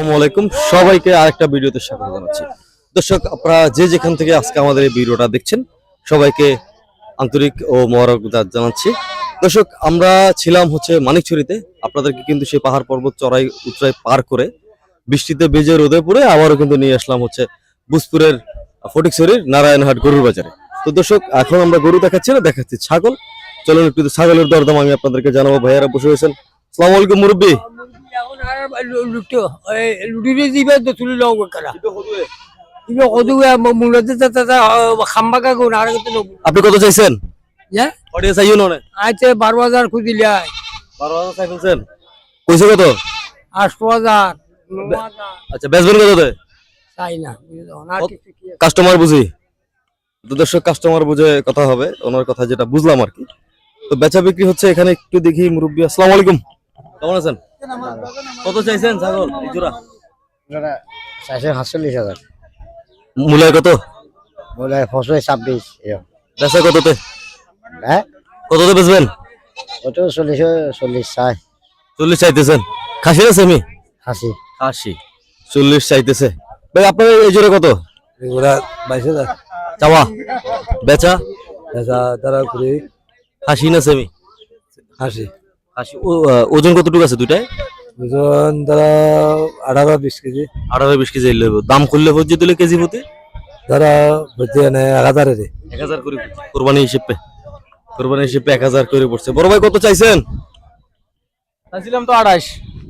আসসালামু আলাইকুম। সবাইকে আরেকটা ভিডিওতে স্বাগত জানাচ্ছি। দর্শক, আপনারা যে যেখান থেকে আজকে আমাদের এই ভিডিওটা দেখছেন, সবাইকে আন্তরিক ও মোবারকবাদ জানাচ্ছি। দর্শক, আমরা ছিলাম হচ্ছে মানিকছড়িতে। আপনাদেরকে কিন্তু সেই পাহাড় পর্বত চড়াই উতরাই পার করে বৃষ্টিতে বেজে রোদে পড়ে আবারও কিন্তু নিয়ে আসলাম হচ্ছে বুসপুরের ফটিকছড়ির নারায়ণহাট গরুর বাজারে। তো দর্শক, এখন আমরা গরু দেখাচ্ছি না, দেখাচ্ছি ছাগল। চলুন একটু ছাগলের দরদাম আমি আপনাদেরকে জানাব। ভাইয়ারা বসে হয়েছেন সালাম আলাইকুম, মুরব্বী। আপনি কত চাইছেন? যা অডিয়েন্স আইও না আইতে বারো হাজার খুঁজিলে বারো হাজার চাই কইছে কত? আটশো হাজার আচ্ছা বেচবেন কততে চাই না কত? কাস্টমার বুঝি? দর্শক কাস্টমার বুঝে কথা হবে। ওনার কথা যেটা বুঝলাম আর কি। তো বেচা বিক্রি হচ্ছে এখানে একটু দেখি মুরব্বী। আসসালামু আলাইকুম। কেমন আছেন? কত চাইছেন ছাগল? এই জোড়া। চারশো সাতচল্লিশ হাজার। মূলায় কত? বলে ফসল ছাব্বিশ বেচা কততে? হ্যাঁ? কততে বেচবেন? কত? চল্লিশ চল্লিশ চাই। চল্লিশ চাইতেছেন। খাসি না সেমি খাসি। খাসি। চল্লিশ চাইতেছে। ভাই আপনার এই জোড়া কত? এগুলা বাইশ হাজার। চাওয়া? বেচা? এসা তারা করে খাসি না সেমি? হাসি খাসি ও- ওজন কতটুকু আছে দুইটায়? দুজন তারা আঠারো বিশ কেজি। আঠারো বিশ কেজি লইব। দাম করলে হচ্ছে দিলে কেজি প্রতি তারা হচ্ছে এনে এক হাজারে এক হাজার করে কোরবানি হিসেবে। কোরবানি হিসেবে এক হাজার করে পড়ছে। বড় ভাই কত চাইছেন? চাইছিলাম তো আড়াইশ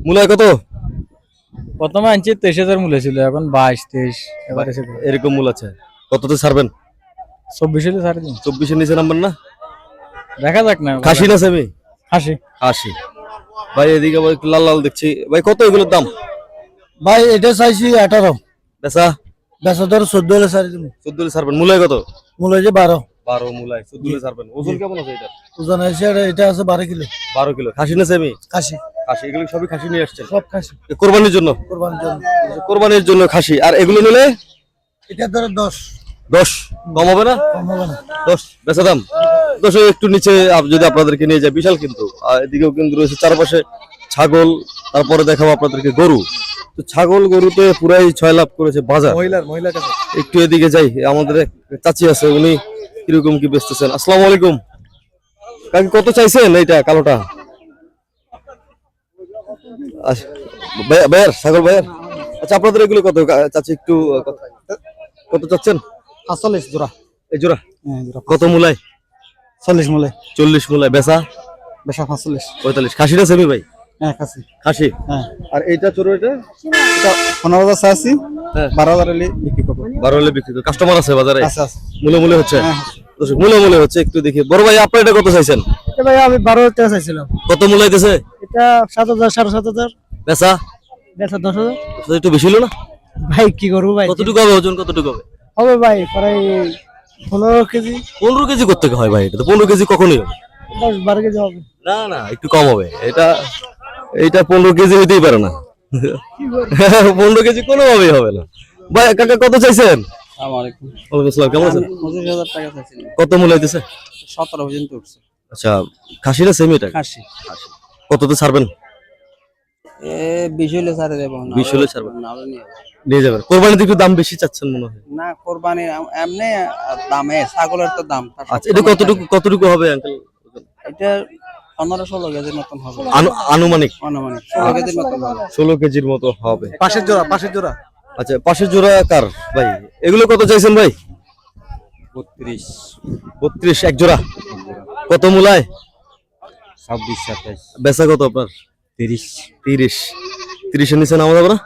মূলায় কত? প্রথমে আনছি তেইশ হাজার মূল্য ছিল এখন বাইশ তেইশ এবার এরকম মূল আছে। কততে ছাড়বেন? চব্বিশ দিন। চব্বিশের নিচে নাম্বার না? দেখা যাক না খাসি না সেমি? হাসি। খাসি ভাই এদিকে একটু লাল লাল দেখছি। ভাই কত এগুলোর দাম? ভাই এটা চাইছি আঠারো। বেচা? বেচা ধর চোদ্দ হলে সাড়ে দিন চোদ্দ ছাড়বেন। মূলায় কত? মূল হয়েছে বারো। বারো মূলায়। চোদ্দ ছাড়বেন। ওজন কেমন আছে এটা ওজন আছে এটা আছে বারো কিলো। বারো কিলো। খাসি না সেমি? খাসি। খাসি। এগুলো সবই খাসি নিয়ে আসছেন? সব খাসি। কোরবানির জন্য? কোরবানির জন্য। কোরবানির জন্য খাসি। আর এগুলো নিলে? এটা ধরো দশ। দশ। কম হবে না? কম হবে না। দশ। বেচা দাম? দশ একটু নিচে যদি আপনাদেরকে নিয়ে যায় বিশাল কিন্তু। এদিকেও কিন্তু রয়েছে চারপাশে ছাগল তারপরে দেখাবো আপনাদেরকে গরু। তো ছাগল গরুতে পুরাই ছয় লাভ করেছে বাজার। মহিলার মহিলার কাছে। একটু এদিকে যাই আমাদের চাচি আছে উনি কীরকম কি বেচতেছেন? আসসালামু আলাইকুম। কাকি কত চাইছেন এইটা কালোটা? আচ্ছা, ভাইয়ার ছাগল ভাইয়ার? আচ্ছা আপনাদের এগুলো কত? চাচি একটু কত- চাচ্ছেন? আটচল্লিশ জোড়া। এই জোড়া। হ্যাঁ জোড়া কত মূলায়? চল্লিশ মূলে। চল্লিশ মূলায় বেচা? বেশা পাঁচচল্লিশ। পঁয়তাল্লিশ। খাসি না সেমি ভাই? হ্যাঁ খাসি। খাসি? হ্যাঁ। আর এইটা চোরো এটা? পনেরো হাজার চাইছি। হ্যাঁ। বারো হাজার হলে বিক্রি করব। বারো হলে বিক্রি কাস্টমার আছে বাজারে? মূলে মূলে হচ্ছে? হ্যাঁ মূলে মূলে হচ্ছে একটু দেখি। বড় ভাই আপনার এটা কত চাইছেন? ভাই আমি বারো হাজার টাকা চাইছিলাম। কত মূলাইতেছে এটা সাত হাজার সাড়ে সাত হাজার। বেচা? বেচা দশ হাজার। একটু বেশি হলো না? ভাই কি করব ভাই? কতটুকু হবে ওজন? কতটুকু হবে? হবে ভাই প্রায় পনেরো কেজি। পনেরো কেজি করতে হয় ভাই এটা তো পনেরো কেজি কখনই হবে? দশ বারো কেজি হবে। না না একটু কম হবে। এটা এইটা পনেরো কেজি হইতেই পারে না। পনেরো কেজি কোনোভাবেই হবে না। ভাই কাকা কত চাইছেন? কেমন আছেন? পঁচিশ হাজার টাকা চাইছিলাম কত মূল হইতেছে? সতেরো পর্যন্ত উঠছে। আচ্ছা খাসি না সেমি এটা? হাসি কততে ছাড়বেন? এ বিশ হলে সাড়ে দেবো না 20 হলে ছাড়বেন। নিয়ে যাবেন কোরবানিতে একটু দাম বেশি চাচ্ছেন মনে হয়? না কোরবানি এমনি দামে ছাগলের তো দাম আচ্ছা এটা কতটুকু কতটুকু হবে আঙ্কেল এটা পনেরো ষোলো কেজির মতন হবে। আনুমানিক? ষোলো কেজির মতন হবে। ষোলো কেজির মতো হবে। পাশের জোড়া পাশের জোড়া। আচ্ছা পাশের জোড়া কার ভাই? এগুলো কত চাইছেন ভাই? বত্রিশ। বত্রিশ এক জোড়া। কত মূলায়? ছাব্বিশ সাতাইশ। বেচা কত আপনার? তিরিশ। তিরিশ। তিরিশের নিচে নামা যাবে না?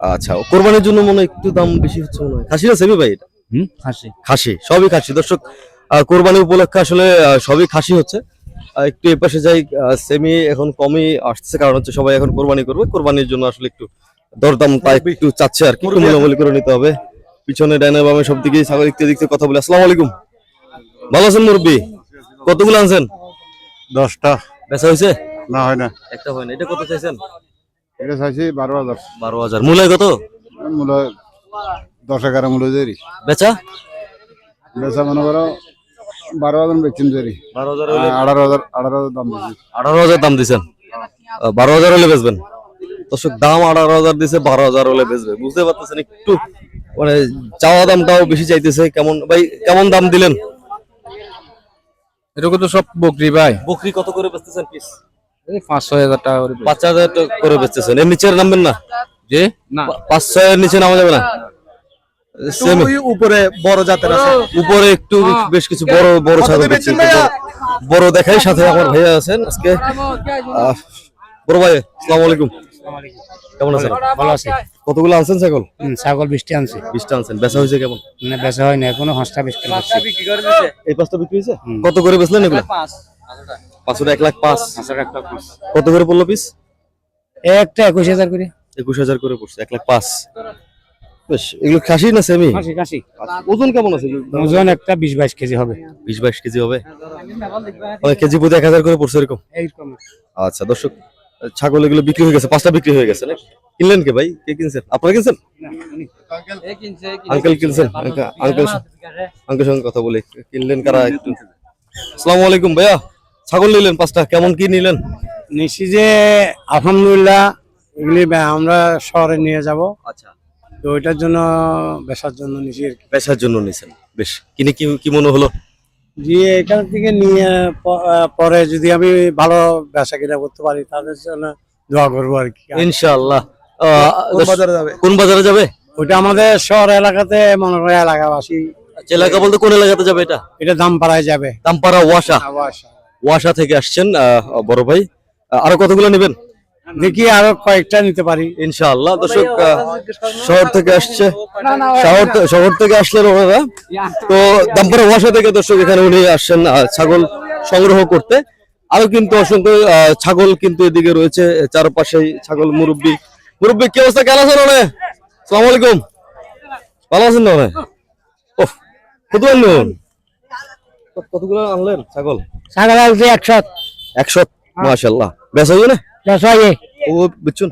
আচ্ছা কোরবানির জন্য মনে হয় একটু দাম বেশি হচ্ছে মনে হয়। খাসি না সেমি ভাই এটা? হুম হাসি খাসি সবই খাসি। দর্শক কোরবানি উপলক্ষে আসলে সবই খাসি হচ্ছে। একটু এপাশে যাই সেমি এখন কমই আসছে। কারণ হচ্ছে সবাই এখন কোরবানি করবে। কোরবানির জন্য আসলে একটু দরদাম তা একটু চাচ্ছে আর কি। একটু মূল্যমূল্য করে নিতে হবে। পিছনে ডাইনে বামে সব দিকে ছাগল দেখতে দেখতে কথা বলে। আসসালামু আলাইকুম। ভালো আছেন মুরব্বী? কতগুলো আনছেন? দশটা। বেচা হয়েছে? না হয় না। একটা হয় না। এটা কত চাইছেন? এটা চাইছি বারো হাজার। বারো হাজার। মূলায় কত? মূল্য দশ এগারো মূল্য দেরি। বেচা? বেচা মনে করো বারো হাজার বেচিম দেরি। বারো হাজার আঠারো হাজার আঠারো হাজার দাম বেশি আঠারো হাজার দাম দিচ্ছেন বারো হাজার হলে বেচবেন? দর্শক দাম আঠারো হাজার দিছে বারো হাজার হলে বেচবে। বুঝতে পারতেছেন একটু? মানে চাওয়া দামটাও বেশি চাইতেছে। কেমন ভাই কেমন দাম দিলেন? এরকম তো সব বকরি ভাই। বকরি কত করে বেচতেছেন পিস পাঁচ ছয় হাজার টাকা করে পাঁচ হাজার টাকা করে বেচতেছেন। এর নিচে নামবেন না? যে না। ছয়ের নিচে নামা যাবে না? উপরে বড় জাতের আছে। উপরে একটু বেশ কিছু বড় বড় ছাগল দেখছি বড় দেখাই সাথে আমার ভাইয়া আছেন আজকে। আহ, বড় ভাই আসসালামু আলাইকুম। কেমন আছেন? ভালো আছে। কতগুলো আনছেন ছাগল? ছাগল বৃষ্টি আনছে। বিশটা আনছেন। বেচা হয়েছে কেমন? মানে বেচা হয় না এখনও হাঁসটা বিক্রি করছে। এই পাঁচটা বিক্রি হয়েছে? কত করে বেচলেন এগুলো? পাঁচশো এক লাখ পাঁচ। কত করে পড়ল পিস একটা একুশ হাজার করে। একুশ হাজার করে পড়ছে এক লাখ পাঁচ। বেশ এগুলো খাসি না সেমি কাশি কাশি ওজন কেমন আছে ওজন একটা বিশ বাইশ কেজি হবে। বিশ বাইশ কেজি হবে? কেজি প্রতি এক হাজার করে পড়ছে এরকম? আচ্ছা দর্শক ছাগল এগুলো বিক্রি হয়ে গেছে পাঁচটা বিক্রি হয়ে গেছে কিনলেন কে ভাই? কে কিনছেন? আপনারা কিনছেন? আঙ্কেল কিনছেন? আঙ্কেল আঙ্কেল সঙ্গে কথা বলি। কিনলেন কারা? আসসালামু আলাইকুম ভাইয়া। ছাগল নিলেন পাঁচটা কেমন কি নিলেন? নিশ্চি যে আলহামদুলিল্লাহ এগুলি আমরা শহরে নিয়ে যাব। আচ্ছা। তো ওইটার জন্য বেচার জন্য নিছি আর কি। পেশার জন্য নিছেন। বেশ কিনে কি কি মনে হলো? দিয়ে এখান থেকে নিয়ে পরে যদি আমি ভালো বেচা কিনা করতে পারি তাদের জন্য দোয়া করব আর কি। ইনশাআল্লাহ। কোন বাজারে যাবে? কোন বাজারে যাবে? ওইটা আমাদের শহর এলাকাতে মনে করে এলাকাবাসী। আচ্ছা, এলাকা বলতে কোন এলাকাতে যাবে এটা? এটা দামপাড়ায় যাবে। দামপাড়া ওয়াসা। আবাস ওয়াসা থেকে আসছেন বড় ভাই। আরও কতগুলো নেবেন? দেখি আরও কয়েকটা নিতে পারি। ইনশাআল্লাহ দর্শক শহর থেকে আসছে। শহর শহর থেকে আসলেন ওনারা। তো দামপাড়া ওয়াসা থেকে দর্শক এখানে উনি আসছেন ছাগল সংগ্রহ করতে। আরও কিন্তু অসংখ্য ছাগল কিন্তু এদিকে রয়েছে চারপাশে ছাগল মুরব্বী। মুরব্বী কি অবস্থা? কেন আছেন অনে সালাম আলাইকুম। ভালো আছেন না অনে ওহ কত কতগুলো আনলেন ছাগল? ছাগল আছে একশো একশো মাশাল্লাহ বেচা হইবে না? বেচা হয় ও বিচ্ছুন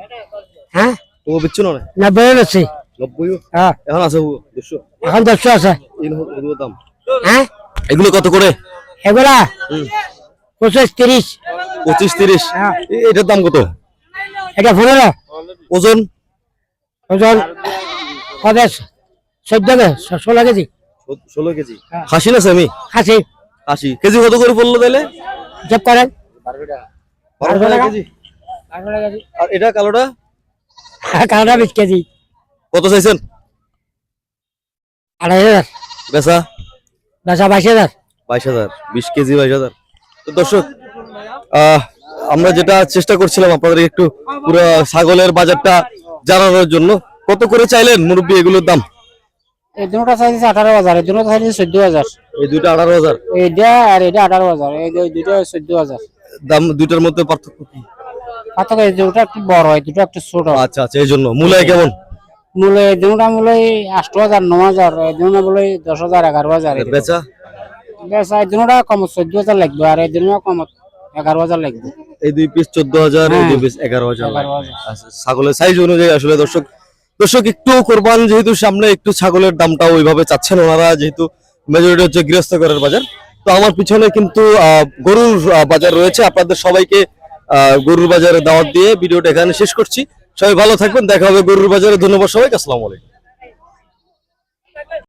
হ্যাঁ? ও বিচ্ছুন অনে নব্বই আছে নব্বই? হ্যাঁ। এখন আছে দুশো? এখন দশশো আছে। এগুলো দাম। হ্যাঁ? এগুলো কত করে? এগুলা পঁচিশ তিরিশ। পঁচিশ তিরিশ? হ্যাঁ। এটার দাম কত? এটা পনেরো। ওজন? ওজন কবে চোদ্দ ষোলো কেজি। ষোলো কেজি। হ্যাঁ। খাসি না সেমি? খাসি। খাসি কেজি কত করে পড়ল তাহলে? জব করেন। বারো টাকা কেজি। আর এটা কালোটা? কানাডা বিশ কেজি। কত চাইছেন? আড়াই হাজার। বেচা? বেচা বাইশ হাজার। বাইশ হাজার। বিশ কেজি বাইশ হাজার। তো দর্শক আহ, আমরা যেটা চেষ্টা করছিলাম আপনাদের একটু পুরো ছাগলের বাজারটা জানানোর জন্য কত করে চাইলেন মুরব্বী এগুলোর দাম? এই দুটা চাইছে আঠারো হাজার এই দুটা চাইছে চোদ্দ হাজার। এই দুইটা আঠারো হাজার? এইটা আর এটা আঠারো হাজার এই দু- দুইটা চোদ্দ হাজার। দাম দুইটার মধ্যে পার্থক্য কি? পার্থক্য এই দুটা একটু বড় হয় দুটো একটু ছোট। আচ্ছা আচ্ছা এই জন্য। মূলায় কেমন? এই দুটা মূল্য আট হাজার ন হাজার এই দুটা মূল্য দশ হাজার এগারো হাজার বেচা? বেশ এই দুটা কম চোদ্দ হাজার লাগবে আর এই দুটা কম এগারো হাজার লাগবে। এই দুই পিস চোদ্দ হাজার এই দুই হ্যাঁ। পিস এগারো হাজার এগারো হাজার। আচ্ছা, ছাগলের সাইজ অনুযায়ী আসলে দর্শক দর্শক, একটু কোরবান যেহেতু সামনে, একটু ছাগলের দামটা ওইভাবে চাচ্ছেন ওনারা, যেহেতু মেজরিটি হচ্ছে গৃহস্থ ঘরের বাজার। তো আমার পিছনে কিন্তু গরুর বাজার রয়েছে। আপনাদের সবাইকে গরুর বাজারে দাওয়াত দিয়ে ভিডিওটা এখানে শেষ করছি। সবাই ভালো থাকবেন, দেখা হবে গরুর বাজারে। ধন্যবাদ সবাইকে, আসসালামু আলাইকুম।